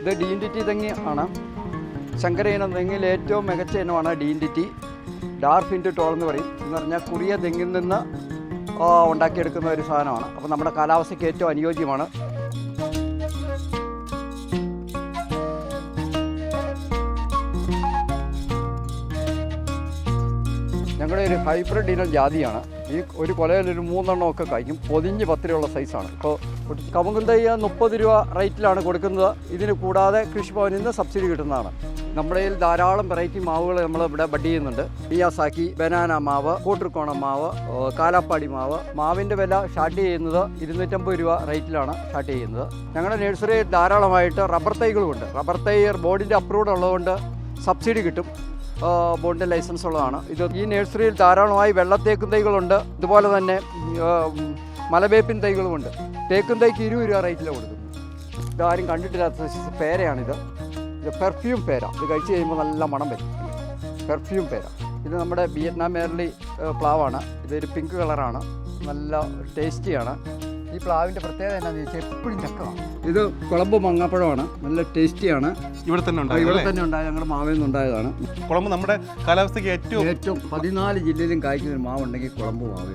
ഇത് D N D T തെങ്ങി ആണ്. ശങ്കര ഇനം തെങ്ങിൽ ഏറ്റവും മികച്ച ഇനമാണ് D and T dwarf into tall എന്ന് പറയും. എന്ന് പറഞ്ഞാൽ കുറിയ തെങ്ങിൽ നിന്ന് ഉണ്ടാക്കിയെടുക്കുന്ന ഒരു സാധനമാണ്. അപ്പോൾ നമ്മുടെ കാലാവസ്ഥയ്ക്ക് ഏറ്റവും അനുയോജ്യമാണ്. ഞങ്ങളുടെ ഒരു ഹൈബ്രിഡ് ഇനം ജാതിയാണ്. ഈ ഒരു കൊലയിൽ ഒരു മൂന്നെണ്ണം ഒക്കെ കഴിക്കും പൊതിഞ്ഞ് പത്തിരിയുള്ള സൈസാണ് ഇപ്പോൾ കമുകുന്തയ്യ മുപ്പത് രൂപ റേറ്റിലാണ് കൊടുക്കുന്നത്. ഇതിന് കൂടാതെ കൃഷിഭവനിൽ നിന്ന് സബ്സിഡി കിട്ടുന്നതാണ്. നമ്മുടെ കയ്യിൽ ധാരാളം വെറൈറ്റി മാവുകൾ നമ്മൾ ഇവിടെ ബഡ് ചെയ്യുന്നുണ്ട്. ഈയാസാക്കി ബനാന മാവ് കൂട്ടർക്കോണ മാവ് കാലാപ്പാടി മാവ്. മാവിന്റെ വില ഷാർട്ട് ചെയ്യുന്നത് ഇരുന്നൂറ്റമ്പത് രൂപ റേറ്റിലാണ് സ്റ്റാർട്ട് ചെയ്യുന്നത്. ഞങ്ങളുടെ നഴ്സറിയിൽ ധാരാളമായിട്ട് റബ്ബർ തൈകളുമുണ്ട്. റബ്ബർ തൈ ബോർഡിന്റെ അപ്രൂവ്ഡ് ഉള്ളതുകൊണ്ട് സബ്സിഡി കിട്ടും. ബോണ്ടിന്റെ ലൈസൻസ് ഉള്ളതാണ്. ഇത് ഈ നഴ്സറിയിൽ ധാരാളമായി വെള്ളത്തേക്കും തൈകളുണ്ട്. ഇതുപോലെ തന്നെ മലവേപ്പിൻ തൈകളുമുണ്ട്. തേക്കും തൈക്ക് ഇരുപത് രൂപ റേറ്റിലാണ് കൊടുക്കും ഇതാരും കണ്ടിട്ടില്ലാത്ത പേരയാണിത്. ഇത് പെർഫ്യൂം പേര. ഇത് കഴിച്ച് കഴിയുമ്പോൾ നല്ല മണം വരും. പെർഫ്യൂം പേര. ഇത് നമ്മുടെ വിയറ്റ്നാം മേർലി പ്ലാവാണ്. ഇതൊരു പിങ്ക് കളറാണ്. നല്ല ടേസ്റ്റിയാണ്. ഈ പ്ലാവിന്റെ പ്രത്യേകത എന്താണെന്ന് ചോദിച്ചാൽ എപ്പോഴും ചക്കമാണ് ഇത് കുളമ്പ് മങ്ങാപ്പഴമാണ്. നല്ല ടേസ്റ്റിയാണ്. ഇവിടെ തന്നെ ഉണ്ടായി ഇവിടെ തന്നെ ഉണ്ടായ ഞങ്ങളുടെ മാവിൽ നിന്നുണ്ടായതാണ് കുളമ്പ് നമ്മുടെ കാലാവസ്ഥയ്ക്ക് ഏറ്റവും ഏറ്റവും പതിനാല് ജില്ലയിലും കായ്ക്കുന്ന ഒരു മാവുണ്ടെങ്കിൽ കുളമ്പ് മാവേ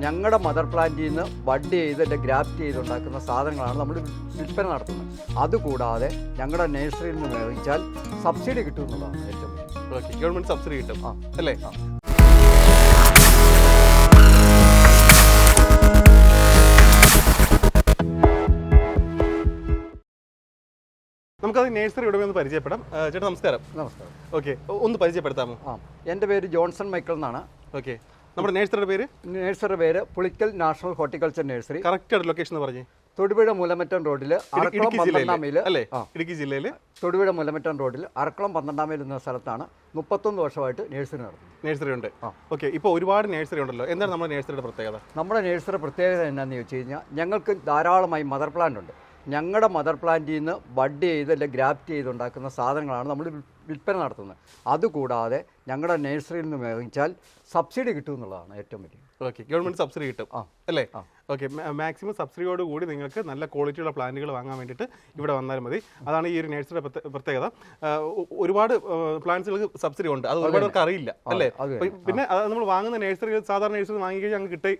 ഞങ്ങളുടെ മദർ പ്ലാന്റിൽ നിന്ന് ബഡ് ചെയ്ത് ഗ്രാഫ്റ്റ് ചെയ്ത് ഉണ്ടാക്കുന്ന സാധനങ്ങളാണ് നമ്മൾ വിൽപ്പന നടത്തുന്നത്. അതുകൂടാതെ ഞങ്ങളുടെ നഴ്സറിയിൽ നിന്ന് മേടിച്ചാൽ സബ്സിഡി കിട്ടും എന്നുള്ളതാണ് ഏറ്റവും ഗവൺമെന്റ് ഗവൺമെന്റ് സബ്സിഡി കിട്ടും ആ. അല്ലേ? നമുക്കത് നേഴ്സറി ഉടമ ഒന്ന് പരിചയപ്പെടാം. ചേട്ടാ നമസ്കാരം. നമസ്കാരം. ഓക്കെ ഒന്ന് പരിചയപ്പെടുത്താമോ? ആ എന്റെ പേര് ജോൺസൺ മൈക്കിൾ എന്നാണ്. ഓക്കെ നമ്മുടെ നേഴ്സറിയുടെ പേര്? നേഴ്സറിയുടെ പേര് Pulikkal national horticulture nursery correct location എന്ന് പറഞ്ഞേ. തൊടുപുഴ മൂലമറ്റം റോഡിൽ അറക്കുളം പന്ത്രണ്ടാം മൈൽ അല്ലേ? ഇടുക്കി ജില്ലയിൽ തൊടുപുഴ മൂലമറ്റം റോഡിൽ അറക്കുളം പന്ത്രണ്ടാം മൈൽ എന്ന സ്ഥലത്താണ് മുപ്പത്തൊന്ന് വർഷമായിട്ട് നഴ്സറി നടത്തുന്നത്. നേഴ്സറി ഉണ്ട്. ഓക്കെ ഇപ്പോൾ ഒരുപാട് നേഴ്സറി ഉണ്ടല്ലോ. എന്താണ് നമ്മുടെ നേഴ്സറിയുടെ പ്രത്യേകത? നമ്മുടെ നഴ്സറി പ്രത്യേകത എന്നാന്ന് ചോദിച്ചു കഴിഞ്ഞാൽ ഞങ്ങൾക്ക് ധാരാളമായി മദർ പ്ലാന്റ് ഉണ്ട്. ഞങ്ങളുടെ മദർ പ്ലാന്റിൽ നിന്ന് ബഡ് ചെയ്ത് അല്ലെങ്കിൽ ഗ്രാഫ്റ്റ് ചെയ്ത് ഉണ്ടാക്കുന്ന സാധനങ്ങളാണ് നമ്മൾ വിൽ- വിൽപ്പന നടത്തുന്നത് അതുകൂടാതെ ഞങ്ങളുടെ നഴ്സറിയിൽ നിന്ന് വാങ്ങിച്ചാൽ സബ്സിഡി കിട്ടും എന്നുള്ളതാണ് ഏറ്റവും വലിയ ഓക്കെ ഗവൺമെന്റ് സബ്സിഡി കിട്ടും ആ. അല്ലേ ആ. ഓക്കെ മാക്സിമം സബ്സിഡിയോട് കൂടി നിങ്ങൾക്ക് നല്ല ക്വാളിറ്റിയുള്ള പ്ലാന്റുകൾ വാങ്ങാൻ വേണ്ടിയിട്ട് ഇവിടെ വന്നാൽ മതി. അതാണ് ഈ ഒരു നേഴ്സറിയുടെ പ്രത്യേകത. ഒരുപാട് പ്ലാന്റ്സുകൾക്ക് സബ്സിഡി ഉണ്ട്. അത് ഒരുപാട് പേർക്ക് അറിയില്ല അല്ലേ? പിന്നെ അത് നമ്മൾ വാങ്ങുന്ന നേഴ്സറി സാധാരണ നേഴ്സറി വാങ്ങിക്കഴിഞ്ഞാൽ അങ്ങ് കിട്ടി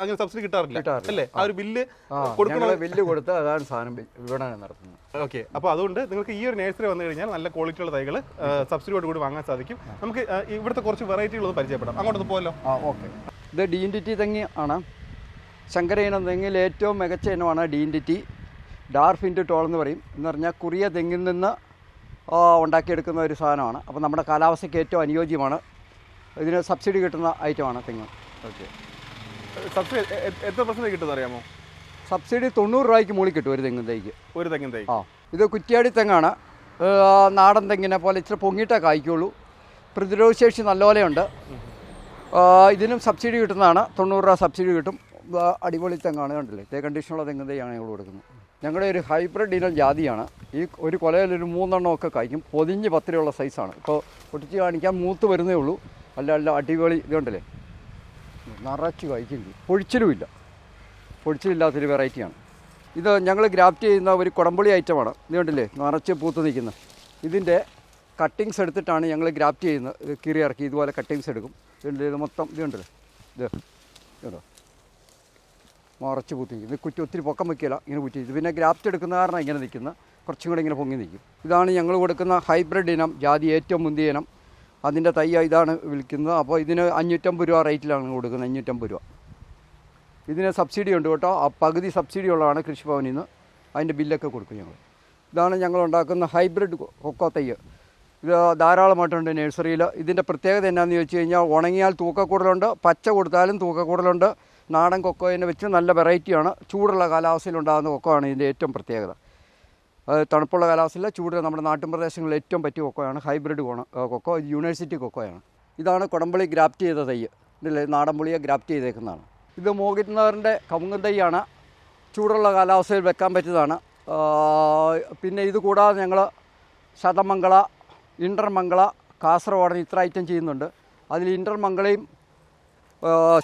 അങ്ങനെ സബ്സിഡി കിട്ടാറില്ല. അല്ലേ? ആ ഒരു ബില്ല് കൊടുക്കുന്ന ബില്ല് കൊടുത്ത് അതാണ് സാധനം വിപണനം നടത്തുന്നത്. ഓക്കെ അപ്പോൾ അതുകൊണ്ട് നിങ്ങൾക്ക് ഈ ഒരു നേഴ്സറി വന്നു കഴിഞ്ഞാൽ നല്ല ക്വാളിറ്റിയുള്ള തൈകൾ സബ്സിഡിയോട് കൂടി വാങ്ങാൻ സാധിക്കും. നമുക്ക് ഇവിടുത്തെ കുറച്ച് വെറൈറ്റികളൊന്ന് പരിചയപ്പെടാം. അങ്ങോട്ടൊന്ന് പോകല്ലോ ആ ഓക്കെ ഇത് ഡി എൻ ഡി ടി തെങ്ങി ആണ്? ശങ്കര ഇനം തെങ്ങിൽ ഏറ്റവും മികച്ച ഇനമാണ് D in T dwarf into tall എന്ന് പറയും. എന്ന് പറഞ്ഞാൽ കുറിയ തെങ്ങിൽ നിന്ന് ഉണ്ടാക്കിയെടുക്കുന്ന ഒരു സാധനമാണ്. അപ്പോൾ നമ്മുടെ കാലാവസ്ഥയ്ക്ക് ഏറ്റവും അനുയോജ്യമാണ്. ഇതിന് സബ്സിഡി കിട്ടുന്ന ഐറ്റമാണ് തെങ്ങ്. ഓക്കെ. സബ്സിഡി എത്ര പെർസെന്റ് കിട്ടുമെന്ന് അറിയാമോ സബ്സിഡി തൊണ്ണൂറ് രൂപയ്ക്ക് മുകളിൽ കിട്ടും ഒരു തെങ്ങിൻ തൈക്ക്. ഒരു തെങ്ങിൻ തൈ ആ. ഇത് കുറ്റിയാടി തെങ്ങാണ്. നാടൻ തെങ്ങിനെ പോലെ ഇച്ചിരി പൊങ്ങിയിട്ടേ കായ്ക്കുള്ളൂ. പ്രതിരോധശേഷി നല്ലപോലെയുണ്ട് ഇതിനും സബ്സിഡി കിട്ടുന്നതാണ്. തൊണ്ണൂറ് രൂപ സബ്സിഡി കിട്ടും. അടിപൊളി തെങ്ങാണ് കണ്ടില്ലേ? തേ കണ്ടീഷനുള്ള തെങ്ങ് തൈയാണ് ഞങ്ങൾ കൊടുക്കുന്നത്. ഞങ്ങളുടെ ഒരു ഹൈബ്രിഡ് ഇനം ജാതിയാണ്. ഈ ഒരു കൊലയിൽ ഒരു മൂന്നെണ്ണം ഒക്കെ കായ്ക്കും പൊതിഞ്ഞ് പത്തിരിയുള്ള സൈസാണ് ഇപ്പോൾ പൊട്ടിച്ച് കാണിക്കാൻ മൂത്ത് വരുന്നേ ഉള്ളൂ. അല്ല അല്ല അടിപൊളി ഇത് കണ്ടില്ലേ? നിറച്ച് കായ്ക്കും പൊഴിച്ചിലുമില്ല. പൊഴിച്ചിലില്ലാത്തൊരു വെറൈറ്റിയാണ് ഇത് ഞങ്ങൾ ഗ്രാഫ്റ്റ് ചെയ്യുന്ന ഒരു കുടംപുളി ഐറ്റമാണ് ഇത് കണ്ടില്ലേ? നിറച്ച് പൂത്ത് നിൽക്കുന്ന. ഇതിന്റെ കട്ടിങ്സ് എടുത്തിട്ടാണ് ഞങ്ങൾ ഗ്രാഫ്റ്റ് ചെയ്യുന്നത്. കീറി ഇറക്കി ഇതുപോലെ കട്ടിങ്സ് എടുക്കും. ഇത് മൊത്തം ഇത് കണ്ടില്ലേ? ഇത്. കേട്ടോ മറച്ച് നിൽക്കും. ഇത് കുറ്റി ഒത്തിരി പൊക്കം വയ്ക്കില്ല ഇങ്ങനെ കുറ്റി പിന്നെ ഗ്രാഫ്റ്റ് എടുക്കുന്ന കാരണം ഇങ്ങനെ നിൽക്കുന്ന. കുറച്ചും കൂടെ ഇങ്ങനെ പൊങ്ങി നിൽക്കും. ഇതാണ് ഞങ്ങൾ കൊടുക്കുന്ന ഹൈബ്രിഡ് ഇനം ജാതി ഏറ്റവും മുന്തിയ ഇനം. അതിന്റെ തൈ ഇതാണ് വിൽക്കുന്നത്. അപ്പോൾ ഇതിന് അഞ്ഞൂറ്റമ്പത് രൂപ റേറ്റിലാണ് കൊടുക്കുന്നത് അഞ്ഞൂറ്റമ്പത് രൂപ. ഇതിന് സബ്സിഡി ഉണ്ട് കേട്ടോ. ആ പകുതി സബ്സിഡി ഉള്ളതാണ് കൃഷിഭവനിൽ നിന്ന് അതിന്റെ ബില്ലൊക്കെ കൊടുക്കും ഞങ്ങൾ. ഇതാണ് ഞങ്ങൾ ഉണ്ടാക്കുന്ന ഹൈബ്രിഡ് കൊക്കോ തൈ. ഇത് ധാരാളമായിട്ടുണ്ട് നഴ്സറിയിൽ. ഇതിന്റെ പ്രത്യേകത എന്നാന്ന് ചോദിച്ചു കഴിഞ്ഞാൽ ഉണങ്ങിയാൽ തൂക്കക്കൂടലുണ്ട് പച്ച കൊടുത്താലും തൂക്കക്കൂടലുണ്ട് നാടൻ കൊക്കോയിനെ വെച്ച് നല്ല വെറൈറ്റിയാണ്. ചൂടുള്ള കാലാവസ്ഥയിൽ ഉണ്ടാകുന്ന കൊക്കോ ആണ് ഇതിന്റെ ഏറ്റവും പ്രത്യേകത. തണുപ്പുള്ള കാലാവസ്ഥയിൽ ചൂട് നമ്മുടെ നാട്ടിൻ പ്രദേശങ്ങളിൽ ഏറ്റവും പറ്റിയ കൊക്കോയാണ്. ഹൈബ്രിഡ് കൊക്കോ യൂണിവേഴ്സിറ്റി കൊക്കോയാണ്. ഇതാണ് കുടമ്പളി ഗ്രാഫ്റ്റ് ചെയ്ത തൈ. ഇതില്ലേ നാടൻ പുളിയെ ഗ്രാഫ്റ്റ് ചെയ്തേക്കുന്നതാണ്. ഇത് മോഹിത് കമുങ്ങൻ തൈയാണ്. ചൂടുള്ള കാലാവസ്ഥയിൽ വെക്കാൻ പറ്റിയതാണ്. പിന്നെ ഇത് കൂടാതെ ഞങ്ങൾ ശതമംഗള ഇന്റർമംഗള കാസർഗോഡ് ഇത്ര ഐറ്റം ചെയ്യുന്നുണ്ട്. അതിൽ ഇന്റർമംഗളയും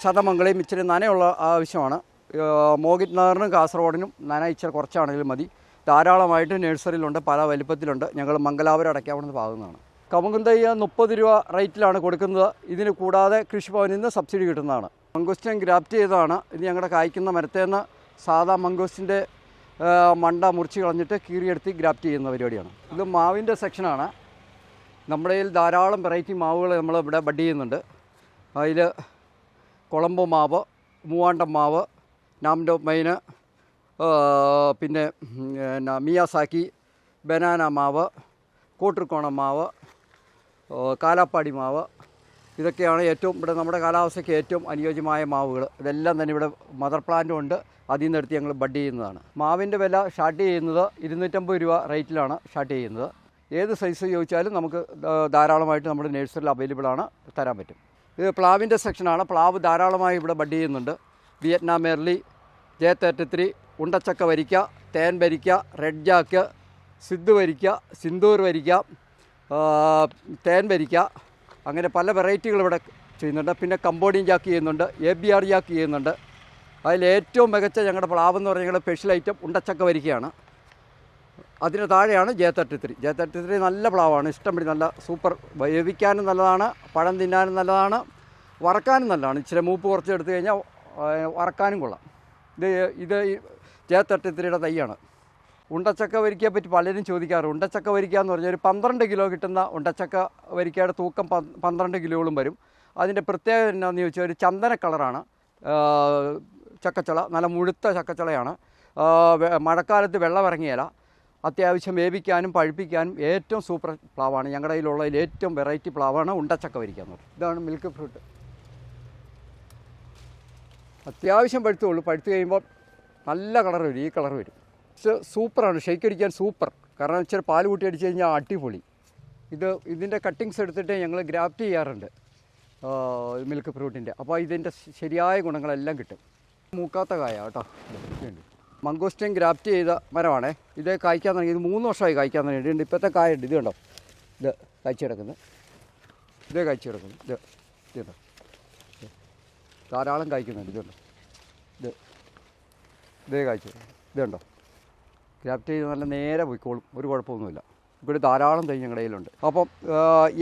ശതമംഗളയും ഇച്ചിരി നനയുള്ള ആവശ്യമാണ്. മോഹിത് നഗറിനും കാസർഗോഡിനും നന ഇച്ചിരി കുറച്ചാണെങ്കിലും മതി. ധാരാളമായിട്ട് നഴ്സറിയിലുണ്ട് പല വലിപ്പത്തിലുണ്ട്. ഞങ്ങൾ മംഗലാപുരം അടയ്ക്കാവുന്ന പാകുന്നതാണ് കമുകും തൈ മുപ്പത് രൂപ റേറ്റിലാണ് കൊടുക്കുന്നത്. ഇതിന് കൂടാതെ കൃഷിഭവനിൽ നിന്ന് സബ്സിഡി കിട്ടുന്നതാണ്. മംഗോസ്റ്റൻ ഗ്രാഫ്റ്റ് ചെയ്തതാണ്. ഇത് ഞങ്ങളുടെ കായ്ക്കുന്ന മരത്തേന്ന് സാധാ മംഗോസ്റ്റിന്റെ മണ്ട മുറിച്ച് കളഞ്ഞിട്ട് കീറിയെടുത്ത് ഗ്രാഫ്റ്റ് ചെയ്യുന്ന പരിപാടിയാണ്. ഇത് മാവിന്റെ സെക്ഷനാണ്. നമ്മുടെ കയ്യിൽ ധാരാളം വെറൈറ്റി മാവുകൾ നമ്മൾ ഇവിടെ ബഡ് ചെയ്യുന്നുണ്ട്. അതിൽ കൊളംബോ മാവ് മൂവാണ്ടം മാവ് നാംഡോ മൈന് പിന്നെ എന്നാ മിയാസാക്കി ബനാന മാവ് കൂട്ടർക്കോണം മാവ് കാലാപ്പാടി മാവ്. ഇതൊക്കെയാണ് ഏറ്റവും ഇവിടെ നമ്മുടെ കാലാവസ്ഥയ്ക്ക് ഏറ്റവും അനുയോജ്യമായ മാവുകൾ. ഇതെല്ലാം തന്നെ ഇവിടെ മദർ പ്ലാന്റും ഉണ്ട്. അതിൽ നിന്ന് എടുത്ത് ഞങ്ങൾ ബഡ് ചെയ്യുന്നതാണ്. മാവിന്റെ വില ഷാർട്ട് ചെയ്യുന്നത് ഇരുന്നൂറ്റമ്പത് രൂപ റേറ്റിലാണ് ഷാർട്ട് ചെയ്യുന്നത്. ഏത് സൈസ് ചോദിച്ചാലും നമുക്ക് ധാരാളമായിട്ട് നമ്മുടെ നഴ്സറിയിൽ അവൈലബിൾ ആണ് തരാൻ പറ്റും. ഇത് പ്ലാവിന്റെ സെക്ഷനാണ്. പ്ലാവ് ധാരാളമായി ഇവിടെ ബഡ് ചെയ്യുന്നുണ്ട്. Vietnam early J thirty three ഉണ്ടച്ചക്ക വരിക്ക തേൻ വരിക്ക റെഡ് ജാക്ക് സിദ്ധു വരിക്ക സിന്ദൂർ വരിക്ക തേൻ വരിക്ക. അങ്ങനെ പല വെറൈറ്റികൾ ഇവിടെ ചെയ്യുന്നുണ്ട്. പിന്നെ കമ്പോഡിയൻ ജാക്ക് ചെയ്യുന്നുണ്ട് എ ബി ആർ ജാക്ക് ചെയ്യുന്നുണ്ട്. അതിൽ ഏറ്റവും മികച്ച ഞങ്ങളുടെ പ്ലാവ് എന്ന് പറഞ്ഞാൽ സ്പെഷ്യൽ ഐറ്റം ഉണ്ടച്ചക്ക വരിക്കയാണ്. അതിന് താഴെയാണ് J thirty three. J thirty three നല്ല പ്ലാവാണ്. ഇഷ്ടംപടി നല്ല സൂപ്പർ. വേവിക്കാനും നല്ലതാണ് പഴം തിന്നാനും നല്ലതാണ് വറക്കാനും നല്ലതാണ്. ഇച്ചിരി മൂപ്പ് കുറച്ച് എടുത്തു കഴിഞ്ഞാൽ വറക്കാനും കൊള്ളാം. ഇത് ഇത് ജെ തേർട്ടി ത്രീയുടെ തൈയാണ്. ഉണ്ടച്ചക്ക വരിക്കയെ പറ്റി പലരും ചോദിക്കാറുണ്ട്. ഉണ്ടച്ചക്ക വരിക്ക എന്ന് പറഞ്ഞാൽ ഒരു പന്ത്രണ്ട് കിലോ കിട്ടുന്ന ഉണ്ടച്ചക്ക വരിക്കയുടെ തൂക്കം പന്ത്രണ്ട് കിലോകളും വരും. അതിന്റെ പ്രത്യേകത എന്താണെന്ന് ചോദിച്ചാൽ ഒരു ചന്ദന കളറാണ്. ചക്കച്ചുള നല്ല മുഴുത്ത ചക്കച്ചുളയാണ്. മഴക്കാലത്ത് വെള്ളം ഇറങ്ങിയല അത്യാവശ്യം വേവിക്കാനും പഴുപ്പിക്കാനും ഏറ്റവും സൂപ്പർ പ്ലാവാണ്. ഞങ്ങളുടെ കയ്യിലുള്ളതിൽ ഏറ്റവും വെറൈറ്റി പ്ലാവാണ് ഉണ്ടച്ചക്ക വരിക്ക എന്ന് ഇതാണ് മിൽക്ക് ഫ്രൂട്ട്. അത്യാവശ്യം പഴുത്തുള്ളൂ പഴുത്ത് കഴിയുമ്പോൾ നല്ല കളർ വരും. ഈ കളർ വരും. സൂപ്പറാണ്. ഷെയ്ക്ക് അടിക്കാൻ സൂപ്പർ. കാരണം ഇച്ചിരി പാൽ കൂട്ടി അടിച്ച് കഴിഞ്ഞാൽ അടിപൊളി. ഇത് ഇതിന്റെ കട്ടിങ്സ് എടുത്തിട്ട് ഞങ്ങൾ ഗ്രാഫ്റ്റ് ചെയ്യാറുണ്ട്. മിൽക്ക് ഫ്രൂട്ടിന്റെ. അപ്പോൾ ഇതിന്റെ ശരിയായ ഗുണങ്ങളെല്ലാം കിട്ടും. മൂക്കാത്ത കായ കേട്ടോ. മംഗോസ്റ്റൻ ഗ്രാഫ്റ്റ് ചെയ്ത മരമാണേ. ഇത് കായ്ക്കാൻ തുടങ്ങി. ഇത് മൂന്ന് വർഷമായി കായ്ക്കാൻ തുടങ്ങിയിട്ടുണ്ട് ഇപ്പോഴത്തെ കായുണ്ട്. ഇത് കണ്ടോ? ഇത് കായ്ച്ചു കിടക്കുന്നത് ഇത് കായ്ച്ചു കിടക്കുന്നു. ഇത് ഇത് കണ്ടോ? ഇത്. ധാരാളം കായ്ക്കുന്നുണ്ട്. ഇതുണ്ടോ ഇത് ഇതേ കായ്ച്ചു. ഇതുണ്ടോ ഗ്രാഫ്റ്റ് ചെയ്ത് നല്ല നേരെ പോയിക്കോളും. ഒരു കുഴപ്പമൊന്നുമില്ല. ഇവിടെ ധാരാളം തൈ ഞങ്ങളുടെ കയ്യിലുണ്ട്. അപ്പം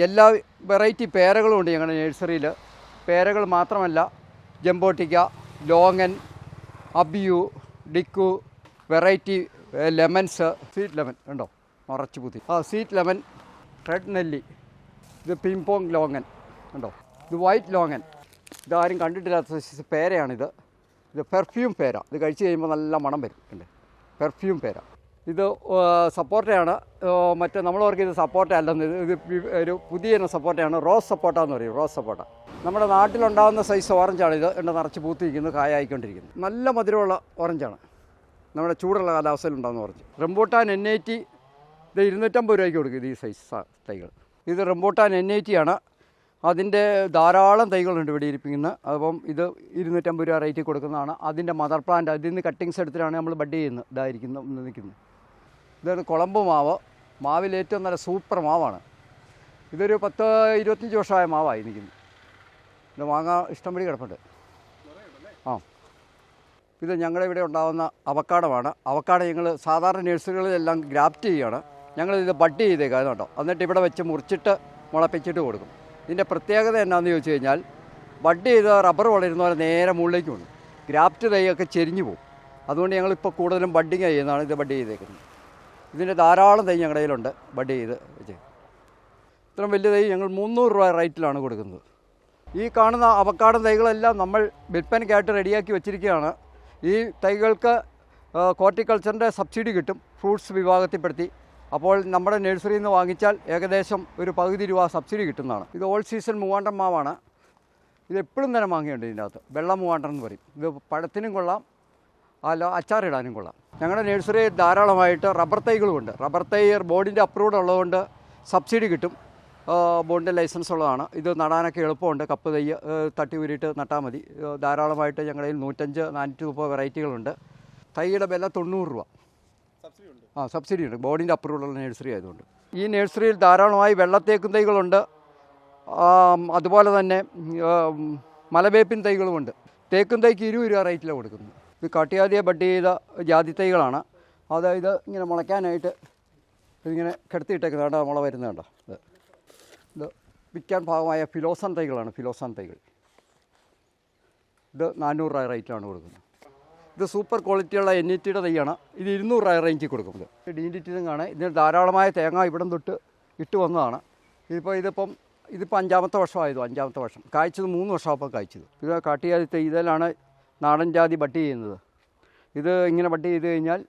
എല്ലാ വെറൈറ്റി പേരകളും ഉണ്ട് ഞങ്ങളുടെ നഴ്സറിയിൽ. പേരകൾ മാത്രമല്ല ജംബോട്ടിക്ക ലോങ്ങൻ അബിയു ഡിക്കു വെറൈറ്റി ലെമൺസ് സ്വീറ്റ് ലെമൺ ഉണ്ടോ നിറച്ച് പുതി ആ സ്വീറ്റ് ലെമൺ റെഡ് നെല്ലി ഇത് പിംപോങ് ലോങ്ങൻ ഉണ്ടോ ഇത് വൈറ്റ് ലോങ്ങൻ. ഇതാരും കണ്ടിട്ടില്ലാത്ത പേരയാണിത്. ഇത് പെർഫ്യൂം പേര. ഇത് കഴിച്ച് കഴിയുമ്പോൾ നല്ല മണം വരും. അല്ലേ പെർഫ്യൂം പേര. ഇത് സപ്പോർട്ടയാണ്. മറ്റേ നമ്മൾ ഓർക്ക് ഇത് സപ്പോർട്ട അല്ലെന്ന് ഇത് ഒരു പുതിയ സപ്പോർട്ടയാണ്. റോസ് സപ്പോർട്ട എന്ന് പറയും. റോസ് സപ്പോർട്ട. നമ്മുടെ നാട്ടിലുണ്ടാകുന്ന സൈസ് ഓറഞ്ചാണ് ഇത് എന്റെ നിറച്ച് പൂത്തിരിക്കുന്നത് കായായിക്കൊണ്ടിരിക്കുന്നത് നല്ല മധുരമുള്ള ഓറഞ്ചാണ് നമ്മുടെ ചൂടുള്ള കാലാവസ്ഥയിൽ ഉണ്ടാകുന്ന orange rambutan N I T ഇത് ഇരുന്നൂറ്റമ്പത് രൂപയ്ക്ക് കൊടുക്കും ഈ സൈസ് തൈകൾ. ഇത് റംബൂട്ടാൻ എൻ ഐ ടി ആണ്. അതിന്റെ ധാരാളം തൈകളുണ്ട് ഇവിടെ ഇരിപ്പിക്കുന്നത് അപ്പം ഇത് ഇരുന്നൂറ്റമ്പത് രൂപ റേറ്റിൽ കൊടുക്കുന്നതാണ്. അതിന്റെ മദർ പ്ലാന്റ് അതിൽ നിന്ന് കട്ടിങ്സ് എടുത്തിട്ടാണ് നമ്മൾ ബഡ് ചെയ്യുന്നത് ഇതായിരിക്കുന്നു നിൽക്കുന്നത്. ഇതാണ് കുളമ്പ് മാവ്. മാവിൽ ഏറ്റവും നല്ല സൂപ്പർ മാവാണ്. ഇതൊരു പത്ത് ഇരുപത്തഞ്ച് വർഷമായ മാവായി നിൽക്കുന്നു. ഇത് വാങ്ങാൻ ഇഷ്ടംപടി കിടപ്പുണ്ട്. ആ. ഇത് ഞങ്ങളുടെ ഇവിടെ ഉണ്ടാകുന്ന അവക്കാടമാണ്. അവക്കാട ഞങ്ങൾ സാധാരണ നഴ്സറികളിലെല്ലാം ഗ്രാഫ്റ്റ് ചെയ്യുകയാണ്. ഞങ്ങളിത് ബഡ് ചെയ്തേക്കാം കേട്ടോ എന്നിട്ട് ഇവിടെ വെച്ച് മുറിച്ചിട്ട് മുളപ്പിച്ചിട്ട് കൊടുക്കും. ഇതിന്റെ പ്രത്യേകത എന്നാന്ന് ചോദിച്ചു കഴിഞ്ഞാൽ ബഡ് ചെയ്ത് റബ്ബർ വളരുന്ന പോലെ നേരെ മുകളിലേക്ക് പോകും ഗ്രാഫ്റ്റ് തൈയൊക്കെ ചെരിഞ്ഞു പോകും. അതുകൊണ്ട് ഞങ്ങളിപ്പോൾ കൂടുതലും ബഡ്ഡിങ് ചെയ്യുന്നതാണ് ഇത് ബഡ് ചെയ്തേക്കുന്നത്. ഇതിന്റെ ധാരാളം തൈ ഞങ്ങളുടെ കയ്യിലുണ്ട്. ബഡ് ചെയ്ത് വെച്ച്. ഇത്രയും വലിയ തൈ ഞങ്ങൾ മുന്നൂറ് രൂപ റേറ്റിലാണ് കൊടുക്കുന്നത്. ഈ കാണുന്ന അവക്കാടൻ തൈകളെല്ലാം നമ്മൾ വിൽപ്പനയ്ക്കായിട്ട് റെഡിയാക്കി വെച്ചിരിക്കുകയാണ്. ഈ തൈകൾക്ക് കോർട്ടിക്കൾച്ചറിന്റെ സബ്സിഡി കിട്ടും ഫ്രൂട്ട്സ് വിഭാഗത്തിൽപ്പെടുത്തി. അപ്പോൾ നമ്മുടെ നഴ്സറിയിൽ നിന്ന് വാങ്ങിച്ചാൽ ഏകദേശം ഒരു പകുതി രൂപ സബ്സിഡി കിട്ടുന്നതാണ്. ഇത് ഓൾ സീസൺ മൂവാണ്ടൻ മാവാണ്. ഇത് എപ്പോഴും തന്നെ മാങ്ങയുണ്ട് ഇതിന്റെ അകത്ത്. വെള്ള മൂവാണ്ടൻ എന്ന് പറയും. ഇത് പഴത്തിനും കൊള്ളാം അല്ല അച്ചാറിടാനും കൊള്ളാം. ഞങ്ങളുടെ നഴ്സറി ധാരാളമായിട്ട് റബ്ബർ തൈകളുമുണ്ട്. റബ്ബർ തൈ ബോർഡിന്റെ അപ്രൂവ്ഡ് ഉള്ളതുകൊണ്ട് സബ്സിഡി കിട്ടും. ബോർഡിന്റെ ലൈസൻസ് ഉള്ളതാണ്. ഇത് നടാനൊക്കെ എളുപ്പമുണ്ട്. കപ്പ് തൈ തട്ടി ഉരിയിട്ട് നട്ടാൽ മതി. ധാരാളമായിട്ട് ഞങ്ങളുടെ കയ്യിൽ നൂറ്റഞ്ച് നാനൂറ്റി മുപ്പത് വെറൈറ്റികളുണ്ട്. തൈയുടെ വില തൊണ്ണൂറ് രൂപ. ആ സബ്സിഡി ഉണ്ട് ബോർഡിന്റെ അപ്രൂവൽ ഉള്ള നഴ്സറി ആയതുകൊണ്ട്. ഈ നഴ്സറിയിൽ ധാരാളമായി വെള്ളത്തേക്കും തൈകളുണ്ട്. അതുപോലെ തന്നെ മലവേപ്പിൻ തൈകളുമുണ്ട്. തേക്കും തൈക്ക് ഇരുപത് രൂപ റേറ്റിലാണ് കൊടുക്കുന്നത്. ഇത് കാട്ടിയാതിയെ ബഡ് ചെയ്ത ജാതി തൈകളാണ്. അതായത് ഇങ്ങനെ മുളയ്ക്കാനായിട്ട് ഇതിങ്ങനെ കിടത്തിയിട്ടേക്കുന്നത് കേട്ടോ മുള വരുന്നത് കേട്ടോ ഇത്. ഇത് വിൽക്കാൻ ഭാഗമായ ഫിലോസൺ തൈകളാണ് ഫിലോസൺ തൈകൾ. ഇത് നാനൂറ് രൂപ റേറ്റിലാണ് കൊടുക്കുന്നത്. ഇത് സൂപ്പർ ക്വാളിറ്റിയുള്ള എൻ ഇ ടിയുടെ തൈയാണ്. ഇത് ഇരുന്നൂറ് രൂപ റേഞ്ചിൽ കൊടുക്കുന്നത് ഡി ഡി ടി കാണാൻ ഇതിന് ധാരാളമായ തേങ്ങ ഇവിടം തൊട്ട് ഇട്ട് വന്നതാണ്. ഇതിപ്പോൾ ഇതിപ്പം ഇതിപ്പോൾ അഞ്ചാമത്തെ വർഷമായതു അഞ്ചാമത്തെ വർഷം. കായ്ച്ചത് മൂന്ന് വർഷമാകുമ്പോൾ കായ്ച്ചത്. ഇത് കാട്ടിയാതി തൈ ഇതിലാണ് നാടൻ ജാതി ബട്ടി ചെയ്യുന്നത്. ഇത് ഇങ്ങനെ ബട്ടി ചെയ്ത് കഴിഞ്ഞാൽ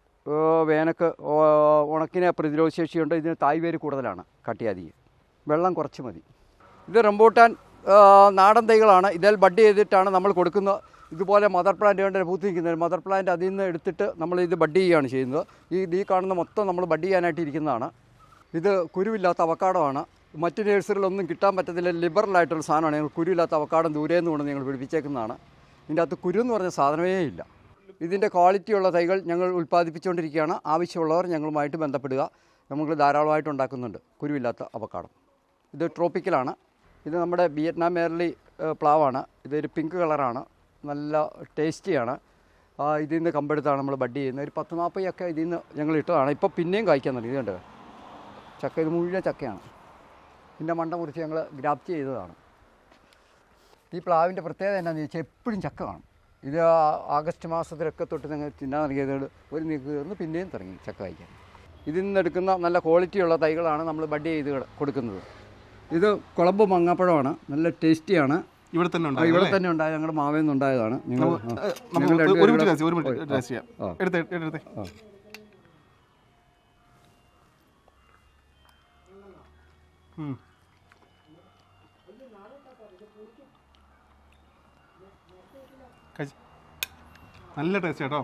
വേനക്ക് ഉണക്കിന് പ്രതിരോധ പ്രതിരോധശേഷിയുണ്ട് ഇതിന് തായ് വേര് കൂടുതലാണ് കട്ടിയാതിക്ക് വെള്ളം കുറച്ച് മതി. ഇത് റംബൂട്ടാൻ നാടൻ തൈകളാണ്. ഇതിൽ ബഡ് ചെയ്തിട്ടാണ് നമ്മൾ കൊടുക്കുന്നത് ഇതുപോലെ മദർ പ്ലാന്റ് വേണ്ട പൂത്ത് നിൽക്കുന്നത്. മദർ പ്ലാന്റ് അതിൽ നിന്ന് എടുത്തിട്ട് നമ്മൾ ഇത് ബഡ് ചെയ്യുകയാണ് ചെയ്യുന്നത്. ഈ ഈ കാണുന്ന മൊത്തം നമ്മൾ ബഡ് ചെയ്യാനായിട്ട് ഇരിക്കുന്നതാണ്. ഇത് കുരുവില്ലാത്ത അവക്കാടമാണ് മറ്റ് നഴ്സറികളൊന്നും കിട്ടാൻ പറ്റത്തില്ല. ലിബറലായിട്ടുള്ള സാധനമാണ്. ഞങ്ങൾ കുരുവില്ലാത്ത അവക്കാടം ദൂരെ നിന്ന് കൊണ്ട് ഞങ്ങൾ പിടിപ്പിച്ചേക്കുന്നതാണ്. ഇതിന്റെ അകത്ത് കുരു എന്ന് പറഞ്ഞ സാധനമേ ഇല്ല. ഇതിന്റെ ക്വാളിറ്റിയുള്ള തൈകൾ ഞങ്ങൾ ഉൽപ്പാദിപ്പിച്ചുകൊണ്ടിരിക്കുകയാണ്. ആവശ്യമുള്ളവർ ഞങ്ങളുമായിട്ട് ബന്ധപ്പെടുക. നമ്മൾ ധാരാളമായിട്ട് ഉണ്ടാക്കുന്നുണ്ട്. കുരുവില്ലാത്ത അവക്കാടം. ഇത് ട്രോപ്പിക്കലാണ് ഇത് നമ്മുടെ വിയറ്റ്നാം മേർലി പ്ലാവാണ്. ഇതൊരു പിങ്ക് കളറാണ് നല്ല ടേസ്റ്റിയാണ് ഇതിൽ നിന്ന് കമ്പെടുത്താണ് നമ്മൾ ബഡ് ചെയ്യുന്നത്. ഒരു പത്ത് നാൽപ്പത് ഒക്കെ ഇതിൽ നിന്ന് ഞങ്ങൾ ഇട്ടതാണ്. ഇപ്പോൾ പിന്നെയും കായ്ക്കാൻ തുടങ്ങി. ഇതുണ്ട് ചക്ക ഇത് മുഴുവൻ ചക്കയാണ്. ഇതിന്റെ മണ്ട മുറിച്ച് ഞങ്ങൾ ഗ്രാഫ്റ്റ് ചെയ്തതാണ്. ഈ പ്ലാവിന്റെ പ്രത്യേകത എന്നാന്ന് ചോദിച്ചാൽ എപ്പോഴും ചക്ക കാണും. ഇത് ആഗസ്റ്റ് മാസത്തിലൊക്കെ തൊട്ട് നിങ്ങൾ തിന്നാൻ തുടങ്ങിയത് ഒരു നീക്ക് തീർന്ന് പിന്നെയും തുടങ്ങി ചക്ക കഴിക്കാൻ. ഇതിൽ നിന്നെടുക്കുന്ന നല്ല ക്വാളിറ്റിയുള്ള തൈകളാണ് നമ്മൾ ബഡ് ചെയ്ത് കൊടുക്കുന്നത്. ഇത് കുളമ്പ് മങ്ങാപ്പഴമാണ് നല്ല ടേസ്റ്റിയാണ് ഇവിടെ തന്നെ ഉണ്ടായി ഇവിടെ തന്നെ ഉണ്ടായ ഞങ്ങളുടെ മാവേ നിന്ന് ഉണ്ടായതാണ്. നിങ്ങൾ ഒരു മിനിറ്റ് ഒരു മിനിറ്റ് ടേസ്റ്റ് ചെയ്യാം എടുത്തേ എടുത്തേ. നല്ല ടേസ്റ്റ് കേട്ടോ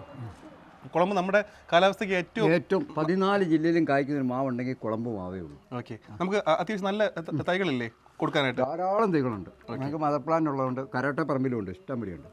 കുളമ്പ് നമ്മുടെ കാലാവസ്ഥയ്ക്ക് ഏറ്റവും ഏറ്റവും പതിനാല് ജില്ലയിലും കായ്ക്കുന്ന ഒരു മാവുണ്ടെങ്കിൽ കുളമ്പ് മാവേ ഉള്ളൂ. ഓക്കെ നമുക്ക് അത്യാവശ്യം നല്ല തൈകളില്ലേ കൊടുക്കാനായിട്ട്? ധാരാളം തൈകളുണ്ട്. നമുക്ക് മദർ പ്ലാന്റ് ഉള്ളതുകൊണ്ട് കരോട്ട പറമ്പിലും ഉണ്ട് ഇഷ്ടം പിടിയുണ്ട്.